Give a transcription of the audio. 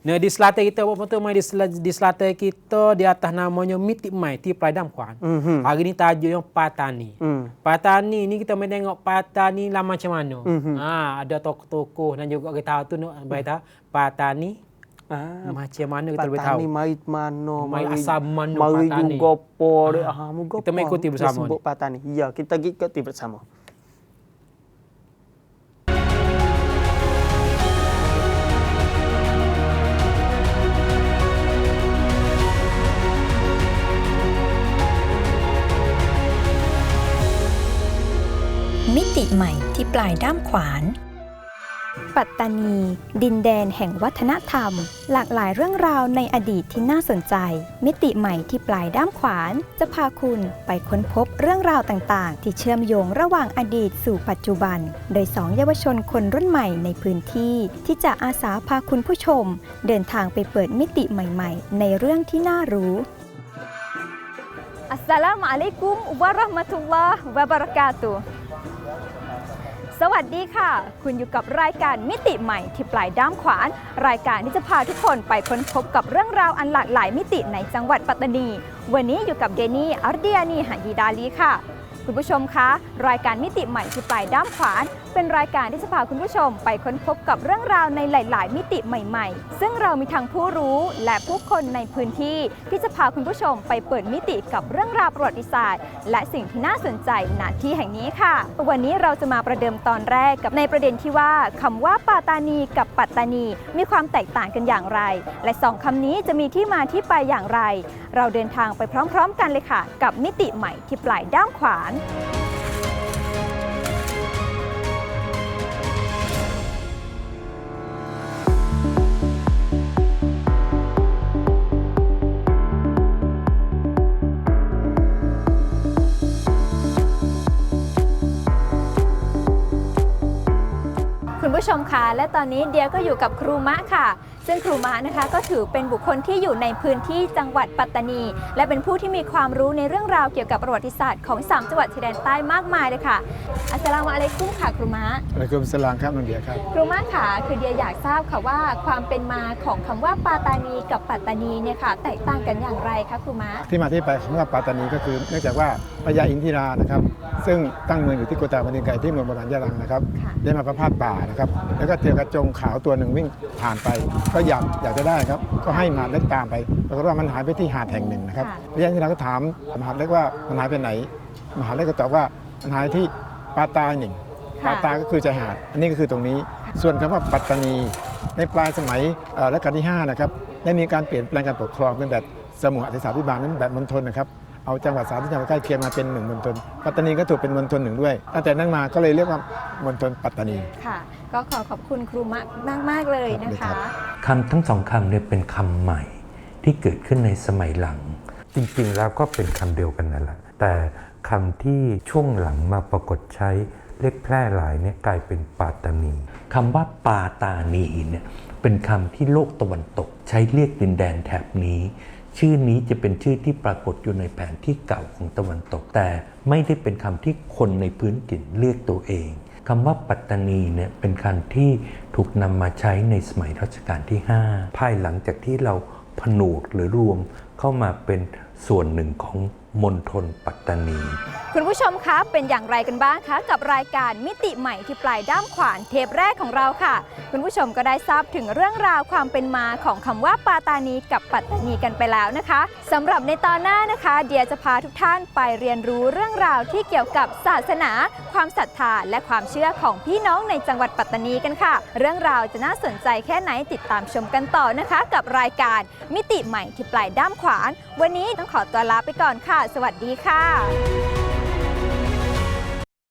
Nah, di selatan kita buat betul mai di, di selatan kita di atas namanya Mitik Mai ti Peladam Kuan. Mhm. Hari ni tajuk yang Patani. Hmm. Patani ni kita main tengok Patani lah macam mana. Mhm. Ha, ada tokoh-tokoh dan juga kita tahu tu nak baik tahu Patani Ah, macam mana kita boleh tahu. Patani mari mana Mari asal mana mari Patani. juga apa dia Ah. ah muga Kita mengikuti bersama sebut Patani ya kita ikuti bersama มิติใหม่ที่ปลายด้ามขวาน ปัตตานี ดินแดนแห่งวัฒนธรรม หลากหลายเรื่องราวในอดีตที่น่าสนใจ มิติใหม่ที่ปลายด้ามขวาน จะพาคุณไปค้นพบเรื่องราวต่างๆ ที่เชื่อมโยงระหว่างอดีตสู่ปัจจุบัน โดยสองเยาวชนคนรุ่นใหม่ในพื้นที่ ที่จะอาสาพาคุณผู้ชม เดินทางไปเปิดมิติใหม่ๆ ในเรื่องที่น่ารู้ Assalamualaikum warahmatullahi wabarakatuh สวัสดีค่ะ คุณอยู่กับรายการมิติใหม่ที่ปลายด้ามขวาน รายการที่จะพาทุกคนไปค้นพบกับเรื่องราวอันหลากหลายมิติในจังหวัดปัตตานี วันนี้อยู่กับเดนี่อาร์เดียนีหายีดาลีค่ะ คุณผู้ชมคะ รายการมิติใหม่ที่ปลายด้ามขวาน เป็นรายการที่จะพาคุณผู้ชมไปค้นพบกับเรื่องราวในหลาย ๆ มิติใหม่ ๆ ซึ่งเรามีทั้งผู้รู้และผู้คนในพื้นที่ ที่จะพาคุณผู้ชมไปเปิดมิติกับเรื่องราวประวัติศาสตร์ และสิ่งที่น่าสนใจณที่แห่งนี้ค่ะ วันนี้เราจะมาประเดิมตอนแรกกับในประเด็นที่ว่าคำว่าปาตานีกับปัตตานี มีความแตกต่างกันอย่างไร และสองคำนี้จะมีที่มาที่ไปอย่างไร เราเดินทางไปพร้อม ๆ กันเลยค่ะ กับมิติใหม่ที่ปลายด้ามขวานคุณผู้ชมคะและตอนนี้เดียก็อยู่กับครูมะค่ะ ซึ่งครูมะนะคะก็ถือเป็นบุคคลที่อยู่ในพื้นที่จังหวัดปัตตานี และเป็นผู้ที่มีความรู้ในเรื่องราวเกี่ยวกับประวัติศาสตร์ของสามจังหวัดชายแดนใต้มากมายเลยค่ะ อัสสลามุอะลัยกุมค่ะครูมะอะลัยกุมสลามครับน้องเดียครับ ครูมะค่ะคือเดียอยากทราบค่ะว่าความเป็นมาของคำว่าปาตานีกับปัตตานีเนี่ยค่ะแตกต่างกันอย่างไรคะครูมะที่มาที่ไปของว่าปาตานีก็คือเนื่องจากว่าพญาอินทิรานะครับซึ่งตั้งเมืองอยู่ที่โกตาบันดินไก่ที่เมืองโบราณยะลังนะครับ ค่ะ ได้มาประพาสป่านะครับ แล้วก็เจอกระจงขาวตัวหนึ่งวิ่งผ่านไป ก็อยากอยากจะได้ครับ ก็ให้มหาดเล็กตามไปปรากฏว่ามันหายไปที่หาดแห่งหนึ่งนะครับพญาอินทิราก็ถามมหาดเล็กว่ามันหายไปไหน มหาดเล็กก็ตอบว่ามันหายที่ปาตาหนึ่งค่ะปาตาก็คือชายหาด อันนี้ก็คือตรงนี้ ส่วนคำว่าปัตตานี ในปลายสมัยเอ่อรัชกาลที่5นะครับได้มีการเปลี่ยนแปลงการปกครองเป็นแบบสมุหอธิสาพิบาลนั้นแบบมณฑลนะครับ เอาจังหวัดสามที่จังหวัดใกล้เคียงมาเป็นหนึ่งมณฑลปัตตานีก็ถูกเป็นมณฑลหนึ่งด้วยตั้งแต่นั้นมาก็เลยเรียกว่ามณฑลปัตตานีค่ะ ก็ขอขอบคุณครูมะมากๆเลยนะครัคะบคำทั้งสองคำเนี่ยเป็นคำใหม่ที่เกิดขึ้นในสมัยหลัง จริงๆแล้วก็เป็นคำเดียวกันนั่นแหละแต่คำที่ช่วงหลังมาปรากฏใช้เรียกแพร่หลายเนี่ยกลายเป็นปาตานีคำว่าปาตานีเนี่ยเป็นคำที่โลกตะวันตกใช้เรียกดินแดนแถบนี้ ชื่อนี้จะเป็นชื่อที่ปรากฏอยู่ในแผนที่เก่าของตะวันตก แต่ไม่ได้เป็นคำที่คนในพื้นถิ่นเรียกตัวเองคำว่าปัตตานีเนี่ยเป็นคำที่ถูกนำมาใช้ในสมัยรัชกาลที่ 5 ภายหลังจากที่เราผนวกหรือรวมเข้ามาเป็นส่วนหนึ่งของ มณฑลปัตตานี คุณผู้ชมคะเป็นอย่างไรกันบ้างคะ กับรายการมิติใหม่ที่ปลายด้ามขวานเทปแรกของเราค่ะ คุณผู้ชมก็ได้ทราบถึงเรื่องราวความเป็นมาของคำว่าปาตานีกับปัตตานีกันไปแล้วนะคะสำหรับในตอนหน้านะคะ เดียจะพาทุกท่านไปเรียนรู้เรื่องราวที่เกี่ยวกับศาสนา ความศรัทธาและความเชื่อของพี่น้องในจังหวัดปัตตานีกันค่ะ เรื่องราวจะน่าสนใจแค่ไหนติดตามชมกันต่อนะคะ กับรายการมิติใหม่ที่ปลายด้ามขวาน วันนี้ต้องขอตัวลาไปก่อนค่ะสวัสดีค่ะ